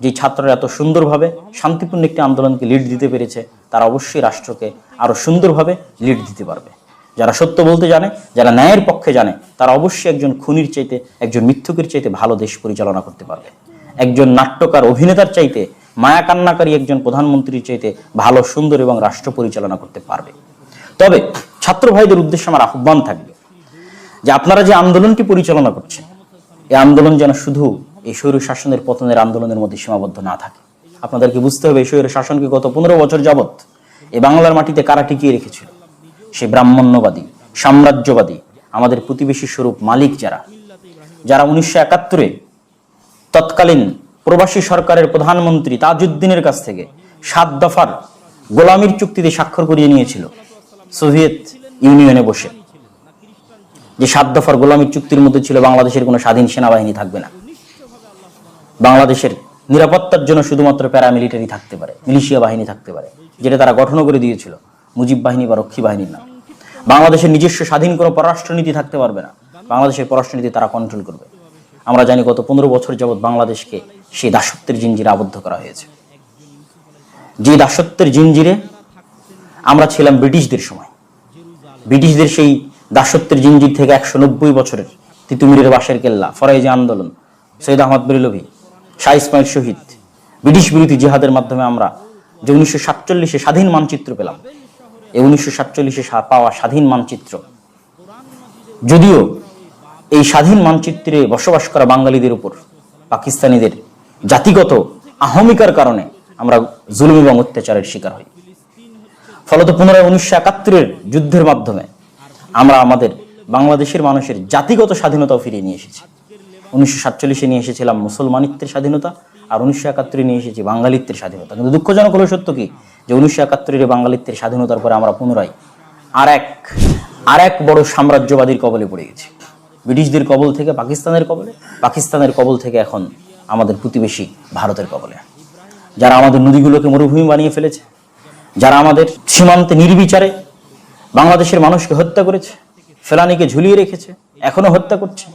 যে ছাত্ররা এত সুন্দরভাবে শান্তিপূর্ণ একটি আন্দোলনকে লিড দিতে পেরেছে, তারা অবশ্যই রাষ্ট্রকে আরও সুন্দরভাবে লিড দিতে পারবে। যারা সত্য বলতে জানে, যারা ন্যায়ের পক্ষে জানে, তারা অবশ্যই একজন খুনির চাইতে, একজন মিথ্যুকের চাইতে ভালো দেশ পরিচালনা করতে পারবে। একজন নাট্যকার অভিনেতার চাইতে, মায়া কান্নাকারী একজন প্রধানমন্ত্রীর চাইতে ভালো, সুন্দর এবং রাষ্ট্র পরিচালনা করতে পারবে। তবে ছাত্র ভাইদের উদ্দেশ্যে আমার আহ্বান থাকবে যে আপনারা যে আন্দোলনটি পরিচালনা করছেন, এই আন্দোলন যেন শুধু এই স্বৈর শাসনের পতনের আন্দোলনের মধ্যে সীমাবদ্ধ না থাকে। আপনাদেরকে বুঝতে হবে স্বৈর শাসনকে গত পনেরো বছর যাবৎ এই বাংলার মাটিতে কারা টিকিয়ে রেখেছিল? সে ব্রাহ্মণ্যবাদী, সাম্রাজ্যবাদী, আমাদের প্রতিবেশী স্বরূপ মালিক যারা যারা উনিশশো একাত্তরে তৎকালীন প্রবাসী সরকারের প্রধানমন্ত্রী তাজউদ্দিনের কাছ থেকে সাত দফার গোলামির চুক্তিতে স্বাক্ষর করিয়ে নিয়েছিল সোভিয়েত ইউনিয়নে বসে। যে সাত দফার গোলামির চুক্তির মধ্যে ছিল বাংলাদেশের কোনো স্বাধীন সেনাবাহিনী থাকবে না। বাংলাদেশের নিরাপত্তার জন্য শুধুমাত্র প্যারামিলিটারি থাকতে পারে, মিলিশিয়া বাহিনী থাকতে পারে, যেটা তারা গঠনও করে দিয়েছিল। মুজিব বাহিনী বা রক্ষী বাহিনীর নাম। বাংলাদেশের নিজস্ব স্বাধীন কোনো পররাষ্ট্রনীতি থাকতে পারবে না। বাংলাদেশের পররাষ্ট্রনীতি তারা কন্ট্রোল করবে। আমরা জানি গত পনেরো বছর যাবৎ বাংলাদেশকে সেই দাসত্বের জিঞ্জিরে আবদ্ধ করা হয়েছে। যে দাসত্বের জিঞ্জিরে আমরা ছিলাম ব্রিটিশদের সময়। ব্রিটিশদের সেই দাসত্বের জিঞ্জির থেকে একশো নব্বই বছরের তিতুমিরের বাসের কেল্লা, ফরাইজি আন্দোলন, সৈয়দ আহমদ বেরলভি শাহ ইসমাইল শহীদ। ব্রিটিশ বিরোধী জিহাদের মাধ্যমে আমরা যে উনিশশো সাতচল্লিশে স্বাধীন মানচিত্র পেলাম, এই উনিশশো সাতচল্লিশে পাওয়া স্বাধীন মানচিত্র। যদিও এই স্বাধীন মানচিত্রে বসবাস করা বাঙালিদের উপর, পাকিস্তানিদের জাতিগত আহমিকার কারণে আমরা জুলুম এবং অত্যাচারের শিকার হই। ফলত পুনরায় উনিশশো একাত্তরের যুদ্ধের মাধ্যমে আমরা আমাদের বাংলাদেশের মানুষের জাতিগত স্বাধীনতাও ফিরিয়ে নিয়ে এসেছি। উনিশশো নিয়ে এসেছিলাম মুসলমানিত্বের স্বাধীনতা, আর উনিশশো একাত্তরে নিয়ে এসেছি বাঙালিত্বের স্বাধীনতা। কিন্তু দুঃখজনক হলো সত্য কি? যে উনিশশো একাত্তরের বাঙালিত্বের স্বাধীনতার পরে আমরা পুনরায় আর এক আর এক বড় সাম্রাজ্যবাদীর কবলে পড়ে গেছি। ব্রিটিশদের কবল থেকে পাকিস্তানের কবলে, পাকিস্তানের কবল থেকে এখন আমাদের প্রতিবেশী ভারতের কবলে। যারা আমাদের নদীগুলোকে মরুভূমি বানিয়ে ফেলেছে, যারা আমাদের সীমান্তে নির্বিচারে বাংলাদেশের মানুষকে হত্যা করেছে, ফেলানিকে ঝুলিয়ে রেখেছে এখনও হত্যা করছে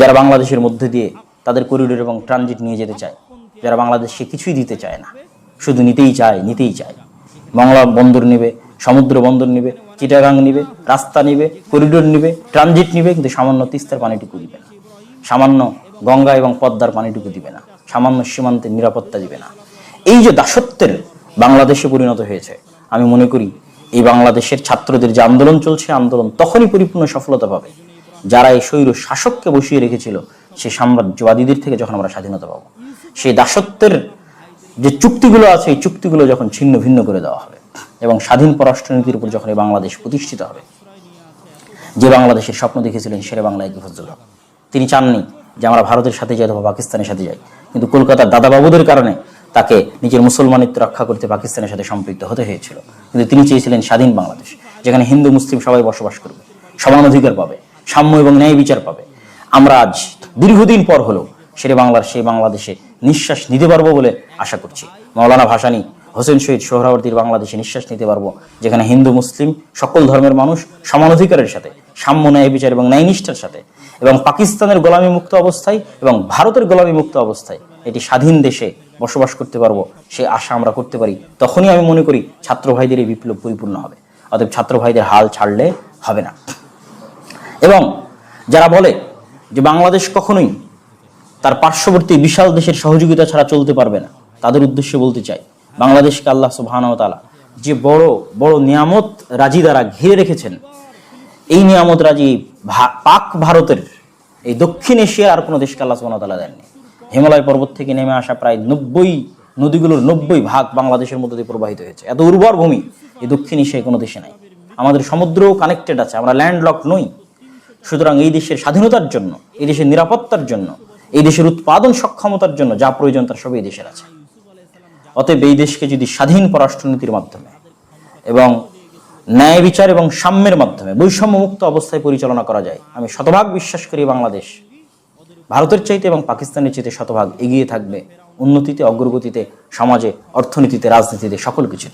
যারা বাংলাদেশের মধ্যে দিয়ে তাদের করিডোর এবং ট্রানজিট নিয়ে যেতে চায়, যারা বাংলাদেশকে কিছুই দিতে চায় না, শুধু নিতেই চায় নিতেই চায়। বাংলা বন্দর নেবে, সমুদ্র বন্দর নিবে, চিটাগাং নিবে, রাস্তা নিবে করিডোর নিবে ট্রানজিট নিবে, কিন্তু সামান্য তিস্তার পানিটুকু দিবে না। সামান্য গঙ্গা এবং পদ্মার পানিটুকু দিবে না। সামান্য সীমান্তের নিরাপত্তা দিবে না। এই যে দাসত্বের বাংলাদেশে পরিণত হয়েছে, আমি মনে করি এই বাংলাদেশের ছাত্রদের যে আন্দোলন চলছে, আন্দোলন তখনই পরিপূর্ণ সফলতা পাবে। যারা এই স্বৈর শাসককে বসিয়ে রেখেছিল সেই সাম্রাজ্যবাদীদের থেকে যখন আমরা স্বাধীনতা পাবো, সেই দাসত্বের যে চুক্তিগুলো আছে, এই চুক্তিগুলো যখন ছিন্ন ভিন্ন করে দেওয়া হবে এবং স্বাধীন পররাষ্ট্রনীতির উপর যখন এই বাংলাদেশ প্রতিষ্ঠিত হবে, যে বাংলাদেশের স্বপ্ন দেখেছিলেন সেরে বাংলা একে ফজলুল হক। তিনি চাননি যে আমরা ভারতের সাথে যাই অথবা পাকিস্তানের সাথে যাই, কিন্তু কলকাতার দাদাবাবুদের কারণে তাকে নিজের মুসলমানিত্ব রক্ষা করতে পাকিস্তানের সাথে সম্পৃক্ত হতে হয়েছিল। কিন্তু তিনি চেয়েছিলেন স্বাধীন বাংলাদেশ, যেখানে হিন্দু, মুসলিম সবাই বসবাস করবে, সমান অধিকার পাবে। সাম্য এবং ন্যায় বিচার পাবে। আমরা আজ দীর্ঘদিন পর হলেও শেরে বাংলার সেই বাংলাদেশে নিঃশ্বাস নিতে পারব বলে আশা করছি। মৌলানা ভাসানী, হোসেন শহীদ সোহরাওয়ার্দীর বাংলাদেশে নিঃশ্বাস নিতে পারব, যেখানে হিন্দু, মুসলিম, সকল ধর্মের মানুষ সমান অধিকারের সাথে, সাম্য, ন্যায় বিচার এবং ন্যায়নিষ্ঠার সাথে এবং পাকিস্তানের গোলামি মুক্ত অবস্থায় এবং ভারতের গোলামি মুক্ত অবস্থায় এটি স্বাধীন দেশে বসবাস করতে পারব, সে আশা আমরা করতে পারি। তখনই আমি মনে করি ছাত্র ভাইদের এই বিপ্লব পরিপূর্ণ হবে। অতএব ছাত্র ভাইদের হাল ছাড়লে হবে না। এবং যারা বলে যে বাংলাদেশ কখনোই তার পার্শ্ববর্তী বিশাল দেশের সহযোগিতা ছাড়া চলতে পারবে না, তাদের উদ্দেশ্যে বলতে চাই, বাংলাদেশকে আল্লাহ সুবহান তালা যে বড় বড় নিয়ামত রাজি দ্বারা ঘিরে রেখেছেন, এই নিয়ামত রাজি পাক ভারতের এই দক্ষিণ এশিয়ার আর কোনো দেশকে আল্লাহ সুবহান তালা দেননি। হিমালয় পর্বত থেকে নেমে আসা প্রায় নব্বই, নদীগুলোর নব্বই ভাগ বাংলাদেশের মধ্যে দিয়ে প্রবাহিত হয়েছে। এত উর্বর ভূমি এই দক্ষিণ এশিয়ায় কোনো দেশে নাই। আমাদের সমুদ্রও কানেক্টেড আছে, আমরা ল্যান্ডলক নই। সুতরাং এই দেশের স্বাধীনতার জন্য, এই দেশের নিরাপত্তার জন্য, এই দেশের উৎপাদন সক্ষমতার জন্য যা প্রয়োজন তার সবই এই দেশের আছে। অতএব এই দেশকে যদি স্বাধীন পররাষ্ট্রনীতির মাধ্যমে এবং ন্যায় বিচার এবং সাম্যের মাধ্যমে বৈষম্য মুক্ত অবস্থায় পরিচালনা করা যায়, আমি শতভাগ বিশ্বাস করি বাংলাদেশ ভারতের চাইতে এবং পাকিস্তানের চাইতে শতভাগ এগিয়ে থাকবে উন্নতিতে, অগ্রগতিতে, সমাজে, অর্থনীতিতে, রাজনীতিতে, সকল কিছুতে।